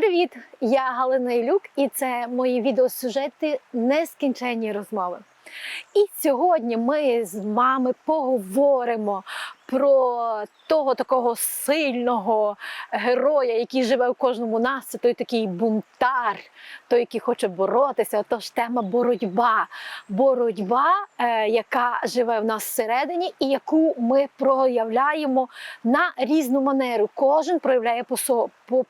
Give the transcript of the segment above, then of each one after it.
Привіт! Я Галина Ілюк, і це мої відеосюжети Нескінченні розмови. І сьогодні ми з вами поговоримо про того такого сильного героя, який живе у кожному нас. Це той такий бунтар, той, який хоче боротися. Отож, тема боротьба. Боротьба, е, яка живе в нас всередині, і яку ми проявляємо на різну манеру. Кожен проявляє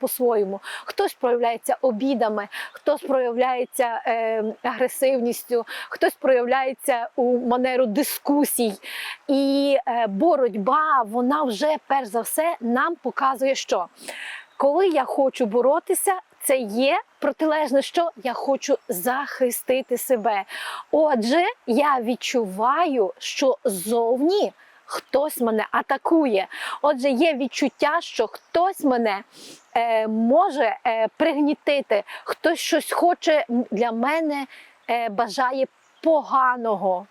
по-своєму. Хтось проявляється обідами, хтось проявляється е, агресивністю, хтось проявляється у манеру дискусій. І е, боротьба, вона вже перш за все нам показує, що коли я хочу боротися, це є протилежне, що я хочу захистити себе. Отже, я відчуваю, що зовні хтось мене атакує. Отже, є відчуття, що хтось мене е, може е, пригнітити, хтось щось хоче для мене, е, бажає поганого.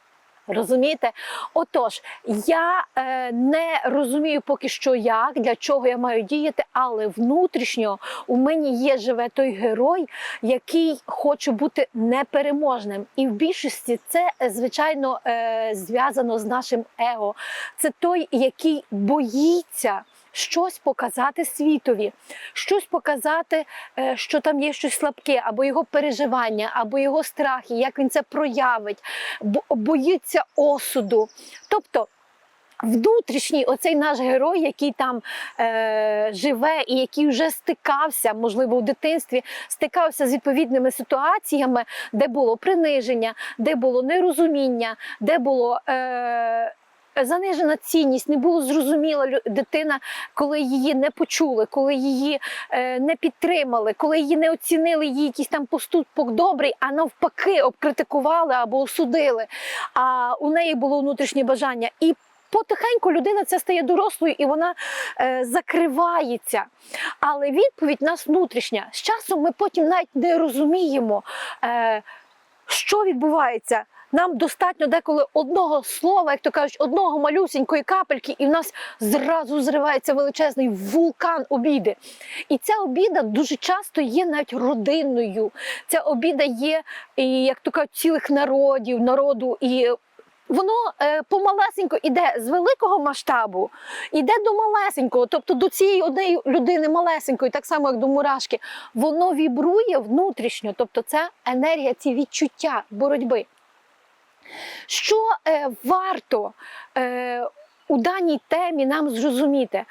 Розумієте? Отож, я е, не розумію поки що як, для чого я маю діяти, але внутрішньо у мені є живе той герой, який хоче бути непереможним. І в більшості це, е, звичайно, е, зв'язано з нашим его. Це той, який боїться. Щось показати світові, щось показати, е, що там є щось слабке, або його переживання, або його страхи, як він це проявить, бо- боїться осуду. Тобто внутрішній оцей наш герой, який там е, живе і який вже стикався, можливо, у дитинстві, стикався з відповідними ситуаціями, де було приниження, де було нерозуміння, де було. Е, Занижена цінність, не було зрозуміла дитина, коли її не почули, коли її е, не підтримали, коли її не оцінили її якийсь там поступок добрий, а навпаки обкритикували або осудили. А у неї було внутрішнє бажання. І потихеньку людина ця стає дорослою і вона е, закривається. Але відповідь нас внутрішня. З часом ми потім навіть не розуміємо, е, що відбувається. Нам достатньо деколи одного слова, як то кажуть, одного малюсінької капельки, і в нас зразу зривається величезний вулкан обіди. І ця обіда дуже часто є навіть родинною. Ця обіда є, як то кажуть, цілих народів, народу. І Воно е, помалесенько іде з великого масштабу, іде до малесенького, тобто до цієї однієї людини малесенької, так само як до мурашки, воно вібрує внутрішньо, тобто це енергія, ці відчуття боротьби. Що е, варто е, у даній темі нам зрозуміти?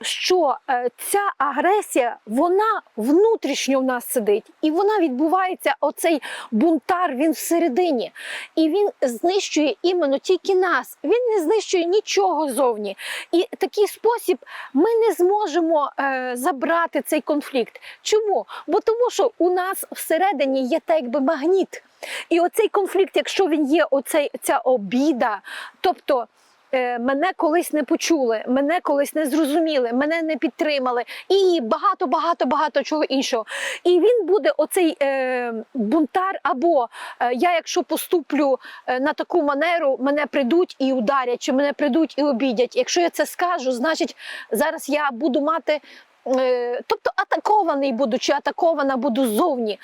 Що е, ця агресія, вона внутрішньо в нас сидить, і вона відбувається, оцей бунтар, він всередині. І він знищує іменно тільки нас. Він не знищує нічого зовні. І такий спосіб ми не зможемо е, забрати цей конфлікт. Чому? Бо тому, що у нас всередині є так якби магніт. І оцей конфлікт, якщо він є, оцей, ця обіда, тобто. Е, Мене колись не почули, мене колись не зрозуміли, мене не підтримали, і багато, багато, багато чого іншого. І він буде оцей е, бунтар, або е, я, якщо поступлю е, на таку манеру, мене прийдуть і ударять, чи мене прийдуть і обідять. Якщо я це скажу, значить зараз я буду мати. е, Тобто атакований буду, чи атакована буду ззовні.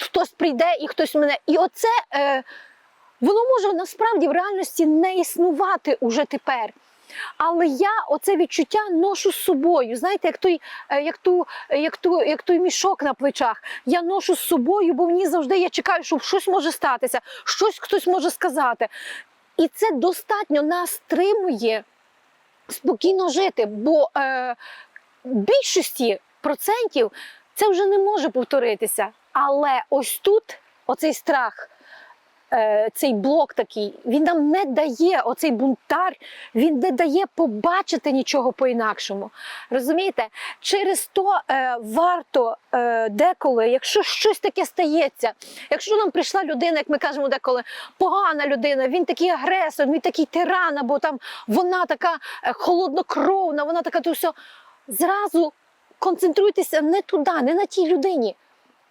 Хтось прийде і хтось мене. І оце е, воно може насправді в реальності не існувати уже тепер. Але я оце відчуття ношу з собою. Знаєте, як той, е, як ту, як ту, як той мішок на плечах. Я ношу з собою, бо мені завжди я чекаю, що щось може статися, щось хтось може сказати. І це достатньо нас стримує спокійно жити, бо е, більшості процентів це вже не може повторитися. Але ось тут оцей страх. Е, Цей блок такий, він нам не дає, оцей бунтар, він не дає побачити нічого по-інакшому. Розумієте? Через то е, варто е, деколи, якщо щось таке стається, якщо нам прийшла людина, як ми кажемо деколи, погана людина, він такий агресор, він такий тиран, або там вона така е, холоднокровна, вона така то все. Зразу концентруйтеся не туди, не на тій людині.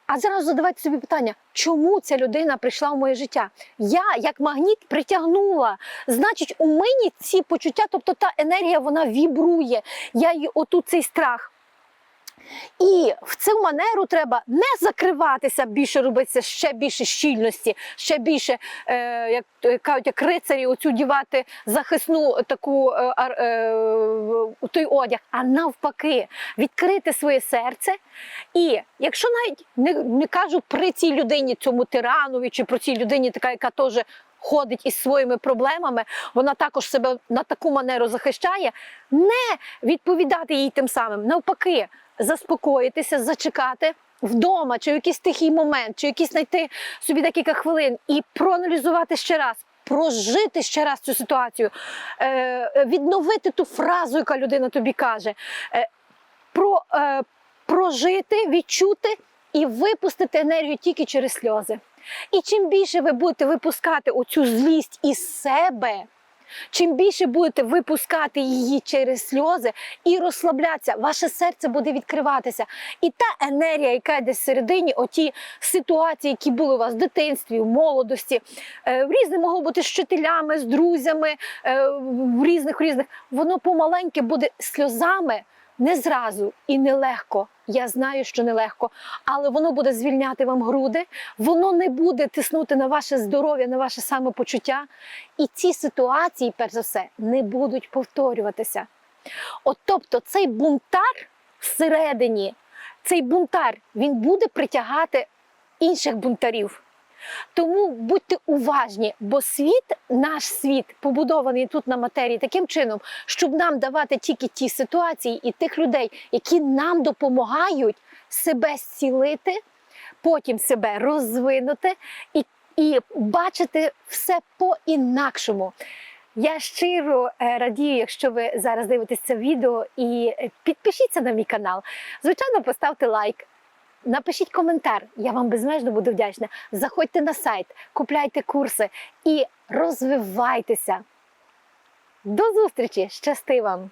А зараз задавайте собі питання, чому ця людина прийшла в моє життя? Я, як магніт, притягнула. Значить, у мені ці почуття, тобто та енергія, вона вібрує. Я її отут цей страх. І в цю манеру треба не закриватися, більше робитися ще більше щільності, ще більше, е, як е, кажуть, як рицарі, оцю дівати захисну таку е, е, в- той одяг, а навпаки, відкрити своє серце. І якщо навіть не, не кажу при цій людині, цьому тиранові, чи про цій людині, така, яка теж ходить із своїми проблемами, вона також себе на таку манеру захищає, не відповідати їй тим самим, навпаки, заспокоїтися, зачекати. Вдома, чи в якийсь тихий момент, чи якийсь знайти собі декілька хвилин і проаналізувати ще раз, прожити ще раз цю ситуацію, е, відновити ту фразу, яка людина тобі каже, е, про, е, прожити, відчути і випустити енергію тільки через сльози. І чим більше ви будете випускати оцю злість із себе, чим більше будете випускати її через сльози і розслаблятися, ваше серце буде відкриватися. І та енергія, яка йде всередині, оті ситуації, які були у вас в дитинстві, в молодості, е, в різних могло бути з вчителями, з друзями, е, в різних різних, воно помаленьке буде сльозами. Не зразу і не легко. Я знаю, що не легко, але воно буде звільняти вам груди, воно не буде тиснути на ваше здоров'я, на ваше самопочуття. І ці ситуації, перш за все, не будуть повторюватися. От тобто, цей бунтар всередині, цей бунтар, він буде притягати інших бунтарів. Тому будьте уважні, бо світ, наш світ, побудований тут на матерії таким чином, щоб нам давати тільки ті ситуації і тих людей, які нам допомагають себе зцілити, потім себе розвинути і, і бачити все по-інакшому. Я щиро е, радію, якщо ви зараз дивитесь це відео і підпишіться на мій канал. Звичайно, поставте лайк. Напишіть коментар, я вам безмежно буду вдячна. Заходьте на сайт, купляйте курси і розвивайтеся. До зустрічі! Щасти вам!